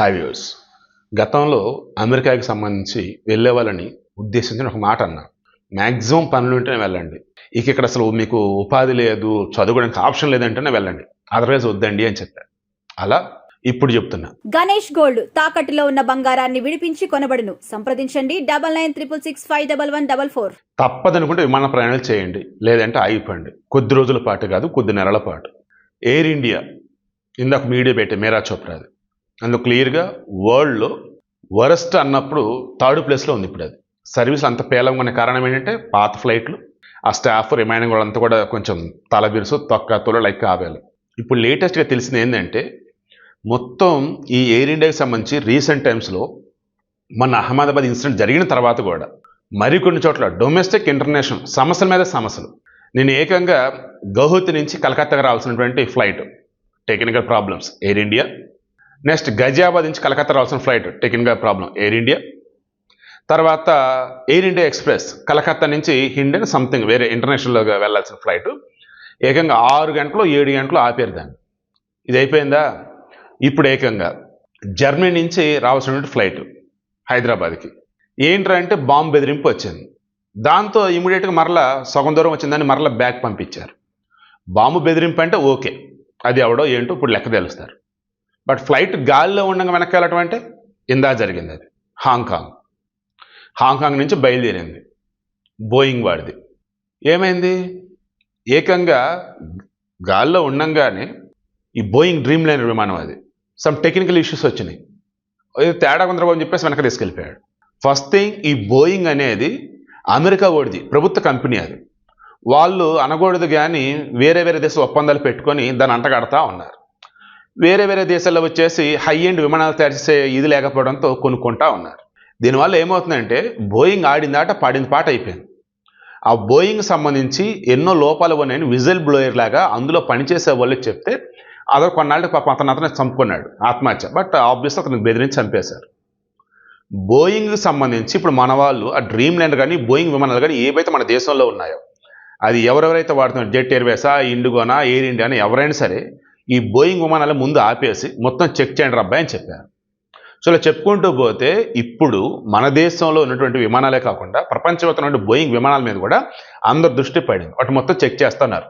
Hi views గతంలో అమెరికాకి సంబంధించి వెళ్ళే వాళ్ళని ఉద్దేశించిన ఒక మాట అన్నా. మ్యాక్సిమం పనులు ఉంటేనే వెళ్ళండి. ఇక ఇక్కడ అసలు మీకు ఉపాధి లేదు చదువుకోవడానికి ఆప్షన్ లేదంటేనే వెళ్ళండి. అదర్వైజ్ వద్దండి అని చెప్పారు అలా ఇప్పుడు చెప్తున్నా. గణేష్ గోల్డ్ తాకట్టులో ఉన్న బంగారాన్ని విడిపించి కొనబడును. సంప్రదించండి double nine triple six five double one double four. తప్పదనుకుంటే విమాన ప్రయాణాలు చేయండి. లేదంటే ఆగిపోండి. కొద్ది రోజుల పాటు కాదు కొద్ది నెలల పాటు. ఎయిర్ ఇండియా ఇందాక మీడియా పెట్టే మేరా చోప్రాది. అందులో క్లియర్గా వరల్డ్లో వరస్ట్ అన్నప్పుడు థర్డ్ ప్లేస్లో ఉంది ఇప్పుడు అది సర్వీస్ అంత పేలంగా ఉన్న కారణం ఏంటంటే పాత ఫ్లైట్లు ఆ స్టాఫ్ రిమైనింగ్ వాళ్ళంతా కూడా కొంచెం తల బిరుసు తొక్క తొల లైక్ ఆవేలు. ఇప్పుడు లేటెస్ట్గా తెలిసింది ఏంటంటే మొత్తం ఈ ఎయిర్ ఇండియాకి సంబంధించి రీసెంట్ టైమ్స్లో మన అహ్మదాబాద్ ఇన్సిడెంట్ జరిగిన తర్వాత కూడా మరికొన్ని చోట్ల డొమెస్టిక్ ఇంటర్నేషనల్ సమస్యల మీద సమస్యలు. నేను ఏకంగా గౌహతి నుంచి కలకత్తాకు రావాల్సినటువంటి flight technical problems Air India next Ghaziabad నుంచి కలకత్తా రావాల్సిన flight technical problem Air India తర్వాత ఎయిర్ ఇండియా ఎక్స్ప్రెస్ కలకత్తా నుంచి హిండెన్ సంథింగ్ వేరే ఇంటర్నేషనల్గా వెళ్ళాల్సిన ఫ్లైట్ ఏకంగా ఆరు గంటలు ఏడు గంటలు ఆపారు దాన్ని. ఇది అయిపోయిందా? ఇప్పుడు ఏకంగా జర్మనీ నుంచి రావాల్సినటువంటి ఫ్లైట్ హైదరాబాద్కి. ఏంటంటే అంటే బాంబు బెదిరింపు వచ్చింది. దాంతో ఇమీడియట్గా మరలా సగం దూరం వచ్చిందని మరలా బ్యాక్ పంపించారు. బాంబు బెదిరింపు అంటే ఓకే. అది ఎవడో ఏంటో ఇప్పుడు లెక్క తెలుస్తారు. బట్ ఫ్లైట్ గాలిలో ఉండగా వెనక్కి వెళ్ళటం అంటే ఇందా జరిగింది అది. హాంకాంగ్ హాంకాంగ్ నుంచి బయలుదేరింది. బోయింగ్ వాడిది. ఏమైంది? ఏకంగా గాల్లో ఉండంగానే ఈ బోయింగ్ డ్రీమ్ లైనర్ విమానం అది. సమ్ టెక్నికల్ ఇష్యూస్ వచ్చినాయి. ఇది తేడా కొందరు అని చెప్పేసి వెనక తీసుకెళ్ళిపోయాడు. ఫస్ట్ థింగ్ ఈ బోయింగ్ అనేది అమెరికా ఓడిది. ప్రభుత్వ కంపెనీ అది. వాళ్ళు అనకూడదు కానీ వేరే వేరే దేశ ఒప్పందాలు పెట్టుకొని దాన్ని అంటగడతా ఉన్నారు. వేరే వేరే దేశాల్లో వచ్చేసి హై ఎండ్ విమానాలు తయారు చేసే ఇది లేకపోవడంతో కొనుక్కుంటా ఉన్నారు. దీనివల్ల ఏమవుతుందంటే బోయింగ్ ఆడిందాట పాడింది పాడిన పాట అయిపోయింది. ఆ బోయింగ్ సంబంధించి ఎన్నో లోపాలు ఉన్నాయని విజిల్ బ్లోయర్ లాగా అందులో పనిచేసే వాళ్ళు చెప్తే అదొక కొన్నాళ్ళకి పాపం అతను అతను చంపుకున్నాడు ఆత్మహత్య. బట్ ఆబ్వియస్గా అతను బెదిరించి చంపేశారు. బోయింగ్కి సంబంధించి ఇప్పుడు మన వాళ్ళు ఆ డ్రీమ్ ల్యాండ్ కానీ బోయింగ్ విమానాలు కానీ ఏవైతే మన దేశంలో ఉన్నాయో అది ఎవరెవరైతే వాడుతున్నారు జెట్ ఎయిర్వేసా ఇండిగోనా ఎయిర్ ఇండియా అని ఎవరైనా సరే ఈ బోయింగ్ విమానాలు ముందు ఆపేసి మొత్తం చెక్ చేయండి రబ్బాయి అని చెప్పారు. సో ఇలా చెప్పుకుంటూ పోతే ఇప్పుడు మన దేశంలో ఉన్నటువంటి విమానాలే కాకుండా ప్రపంచవ్యాప్తంగా బోయింగ్ విమానాల మీద కూడా అందరు దృష్టి పడింది. వాటి మొత్తం చెక్ చేస్తున్నారు.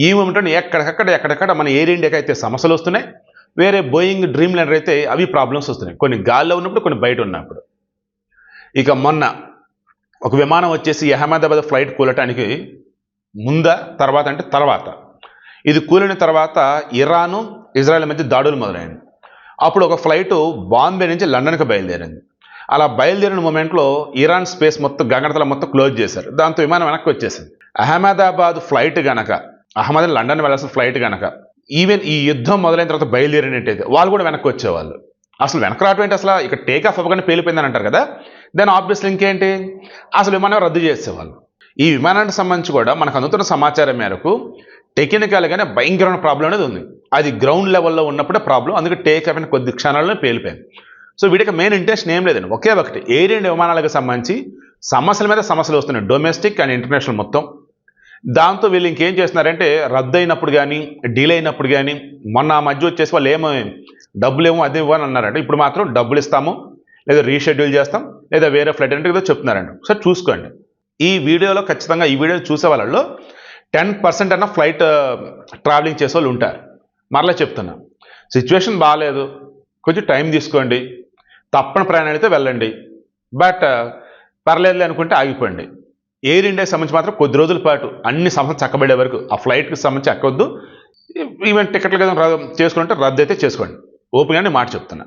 ఈ మూమెంట్ ఎక్కడికక్కడ ఎక్కడెక్కడ మన ఎయిర్ ఇండియాకి అయితే సమస్యలు వస్తున్నాయి. వేరే బోయింగ్ డ్రీమ్ ల్యాండర్ అయితే అవి ప్రాబ్లమ్స్ వస్తున్నాయి. కొన్ని గాల్లో ఉన్నప్పుడు కొన్ని బయట ఉన్నప్పుడు. ఇక మొన్న ఒక విమానం వచ్చేసి అహ్మదాబాద్ ఫ్లైట్ కూలటానికి ముందా తర్వాత అంటే తర్వాత ఇది కూలిన తర్వాత ఇరాను ఇజ్రాయెల్ మధ్య దాడులు మొదలైంది అప్పుడు ఒక ఫ్లైట్ బాంబే నుంచి లండన్కి బయలుదేరింది. అలా బయలుదేరిన మూమెంట్లో ఇరాన్ స్పేస్ మొత్తం గంగడతల మొత్తం క్లోజ్ చేశారు. దాంతో విమానం వెనక్కి వచ్చేసింది. అహ్మదాబాద్ ఫ్లైట్ గనక అహ్మద్ లండన్ వెళ్ళాల్సిన ఫ్లైట్ గనక ఈవెన్ ఈ యుద్ధం మొదలైన తర్వాత బయలుదేరినట్టయితే వాళ్ళు కూడా వెనక్కి వచ్చేవాళ్ళు. అసలు వెనక రావటం ఏంటి? అసలు ఇక టేక్ ఆఫ్ అవ్వగానే పేలిపోయిందని అంటారు కదా? దాని ఆబ్వియస్లీ ఇంకేంటి అసలు విమానం రద్దు చేసేవాళ్ళు? ఈ విమానానికి సంబంధించి కూడా మనకు అందుతున్న సమాచారం మేరకు టెక్నికల్గానే భయంకరమైన ప్రాబ్లం అనేది ఉంది. అది గ్రౌండ్ లెవెల్లో ఉన్నప్పుడే ప్రాబ్లం అందుకే టేక్ అయిన కొద్ది క్షణాల్లో పేలిపోయింది. సో వీడికి మెయిన్ ఇంట్రెస్ట్ ఏం లేదండి. ఒకే ఒకటి ఎయిర్ ఇండియా విమానాలకు సంబంధించి సమస్యల మీద సమస్యలు వస్తున్నాయి. డొమెస్టిక్ అండ్ ఇంటర్నేషనల్ మొత్తం. దాంతో వీళ్ళు ఇంకేం చేస్తున్నారంటే రద్దు అయినప్పుడు కానీ డీల్ అయినప్పుడు కానీ మొన్న ఆ మధ్య వచ్చేసి వాళ్ళు ఏమో డబ్బులు ఏమో అది ఇవ్వని అన్నారంటే. ఇప్పుడు మాత్రం డబ్బులు ఇస్తాము లేదా రీషెడ్యూల్ చేస్తాం లేదా వేరే ఫ్లైట్ అంటే ఏదో చెప్తున్నారండి ఒకసారి చూసుకోండి. ఈ వీడియోలో ఖచ్చితంగా ఈ వీడియో చూసే వాళ్ళలో టెన్ పర్సెంట్ అన్న ఫ్లైట్ ట్రావెలింగ్ చేసే వాళ్ళు ఉంటారు. మరలా చెప్తున్నా సిచ్యువేషన్ బాగాలేదు కొంచెం టైం తీసుకోండి. తప్పని ప్రయాణం అయితే వెళ్ళండి. బట్ uh, పర్లేదులే అనుకుంటే ఆగిపోండి. ఎయిర్ ఇండియాకి సంబంధించి మాత్రం కొద్ది రోజుల పాటు అన్ని సమస్యలు చక్కబడే వరకు ఆ ఫ్లైట్కి సంబంధించి ఎక్కొద్దు ఈవెన్ టికెట్లు కదా చేసుకుంటే రద్దు అయితే చేసుకోండి. ఓపెన్గానే మాట చెప్తున్నా.